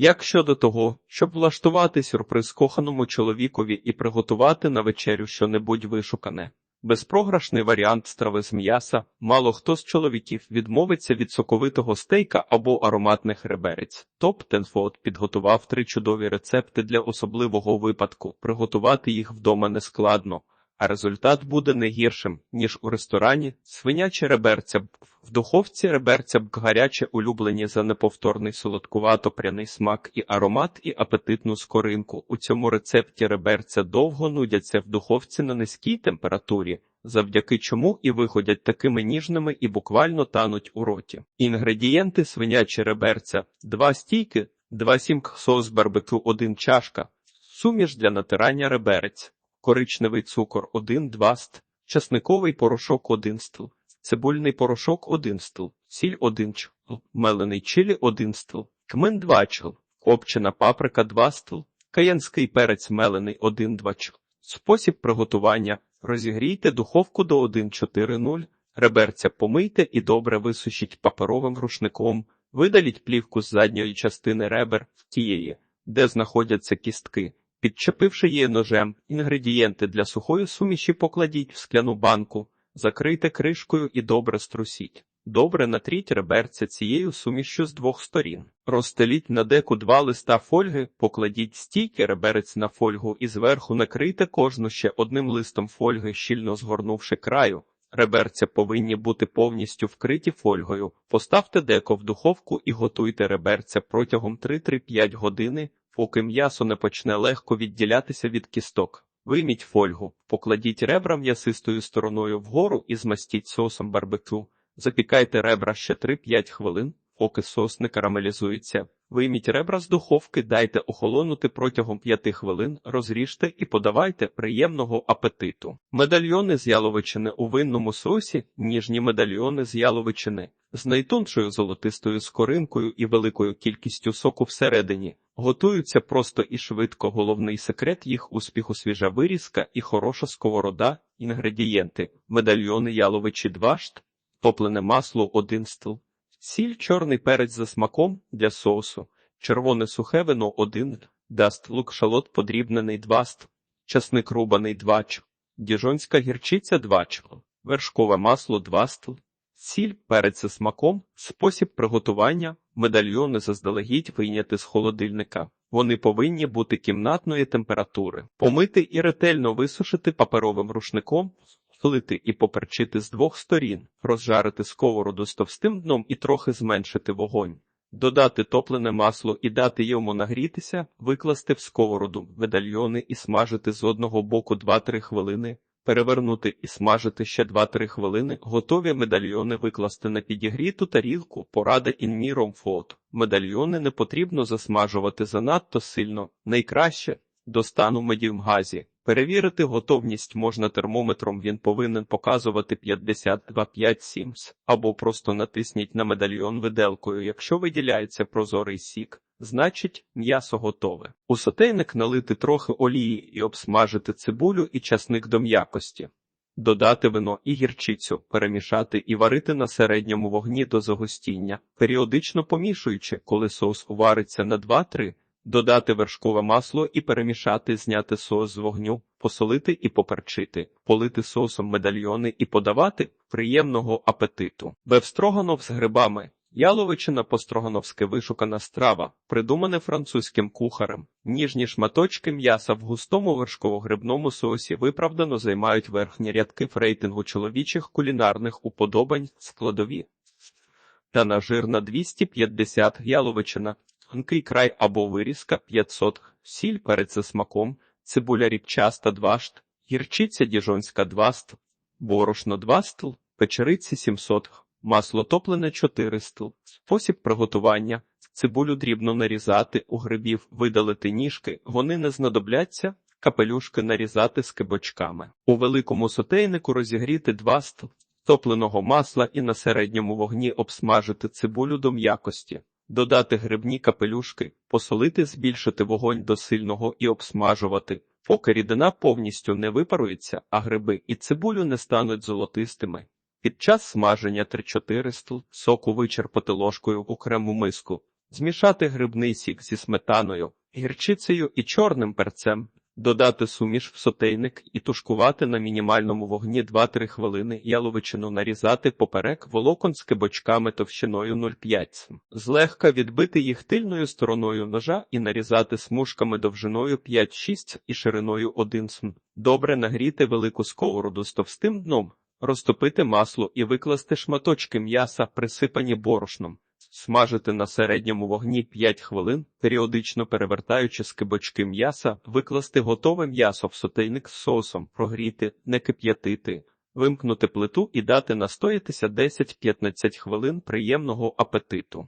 Як щодо того, щоб влаштувати сюрприз коханому чоловікові і приготувати на вечерю щонебудь вишукане? Безпрограшний варіант страви з м'яса. Мало хто з чоловіків відмовиться від соковитого стейка або ароматних реберець. Топ Тенфод підготував три чудові рецепти для особливого випадку. Приготувати їх вдома не складно, а результат буде не гіршим, ніж у ресторані. Свиняче реберця б в духовці реберця б гаряче улюблені за неповторний солодкувато-пряний смак і аромат, і апетитну скоринку. У цьому рецепті реберця довго нудяться в духовці на низькій температурі, завдяки чому і виходять такими ніжними і буквально тануть у роті. Інгредієнти свинячі реберця, 2 стійки, 2 сімк соус барбекю, 1 чашка, суміш для натирання реберець, коричневий цукор 1-2 ст, часниковий порошок 1 стл, цибульний порошок 1 стл, сіль 1 чл, мелений чилі 1 стл, кмин 2 чл, копчена паприка 2 стл, каянський перець мелений 1-2 чл. Спосіб приготування. Розігрійте духовку до 1,4,0, реберця помийте і добре висушіть паперовим рушником. Видаліть плівку з задньої частини ребер, тієї, де знаходяться кістки. Підчепивши її ножем, інгредієнти для сухої суміші покладіть в скляну банку, закрийте кришкою і добре струсіть. Добре натріть реберця цією сумішю з двох сторін. Розстеліть на деку два листа фольги, покладіть стійки реберець на фольгу і зверху накрийте кожну ще одним листом фольги, щільно згорнувши краю. Реберця повинні бути повністю вкриті фольгою. Поставте деко в духовку і готуйте реберця протягом 3-3-5 години, поки м'ясо не почне легко відділятися від кісток. Вийміть фольгу, покладіть ребра м'ясистою стороною вгору і змастіть соусом барбекю. Запікайте ребра ще 3-5 хвилин, поки сос не карамелізується. Вийміть ребра з духовки, дайте охолонути протягом 5 хвилин, розріжте і подавайте приємного апетиту. Медальйони з яловичини у винному соусі, ніжні медальйони з яловичини, з найтоншою золотистою скоринкою і великою кількістю соку всередині. Готуються просто і швидко. Головний секрет їх успіху свіжа вирізка і хороша сковорода, інгредієнти, медальйони яловичі 2 шт, топлене масло 1 стл, сіль, чорний перець за смаком для соусу, червоне сухе вино 1 даст лук шалот подрібнений 2 часник рубаний 2 діжонська гірчиця 2 вершкове масло 2 сіль, перець за смаком, спосіб приготування, медальйони заздалегідь вийняти з холодильника. Вони повинні бути кімнатної температури, помити і ретельно висушити паперовим рушником, Слити і поперчити з двох сторін, розжарити сковороду з товстим дном і трохи зменшити вогонь, додати топлене масло і дати йому нагрітися, викласти в сковороду медальйони і смажити з одного боку 2-3 хвилини, перевернути і смажити ще 2-3 хвилини, готові медальйони викласти на підігріту тарілку, порада інміром фот. Медальйони не потрібно засмажувати занадто сильно, найкраще до стану медіумгазі. Перевірити готовність можна термометром, він повинен показувати 52,5-7 або просто натисніть на медальйон виделкою. Якщо виділяється прозорий сік, значить м'ясо готове. У сотейник налити трохи олії і обсмажити цибулю і часник до м'якості. Додати вино і гірчицю, перемішати і варити на середньому вогні до загустіння, періодично помішуючи, коли соус увариться на 2-3 додати вершкове масло і перемішати, зняти соус з вогню, посолити і поперчити, полити соусом медальйони і подавати приємного апетиту. Бевстроганов з грибами. Яловичина построгановське вишукана страва, придумане французьким кухарем. Ніжні шматочки м'яса в густому вершково-грибному соусі виправдано займають верхні рядки в рейтингу чоловічих кулінарних уподобань складові. Та на жир на 250 яловичина тонкий край або вирізка 500, сіль перець за смаком, цибуля ріпчаста 2 шт, гірчиця діжонська 2 ст, борошно 2 стл, печериці 700, масло топлене 4 стл. Спосіб приготування. Цибулю дрібно нарізати, у грибів видалити ніжки, вони не знадобляться, капелюшки нарізати з кибочками. У великому сотейнику розігріти 2 стл топленого масла і на середньому вогні обсмажити цибулю до м'якості додати грибні капелюшки, посолити, збільшити вогонь до сильного і обсмажувати, поки рідина повністю не випарується, а гриби і цибулю не стануть золотистими. Під час смаження 3-4 стл соку вичерпати ложкою в окрему миску, Змішати грибний сік зі сметаною, гірчицею і чорним перцем. Додати суміш в сотейник і тушкувати на мінімальному вогні 2-3 хвилини. Яловичину нарізати поперек волокон з кибочками товщиною 0,5 см. Злегка відбити їх тильною стороною ножа і нарізати смужками довжиною 5-6 і шириною 1 см. Добре нагріти велику сковороду з товстим дном, розтопити масло і викласти шматочки м'яса, присипані борошном. Смажити на середньому вогні 5 хвилин, періодично перевертаючи скибочки м'яса, викласти готове м'ясо в сотейник з соусом, прогріти, не кип'ятити, вимкнути плиту і дати настоятися 10-15 хвилин приємного апетиту.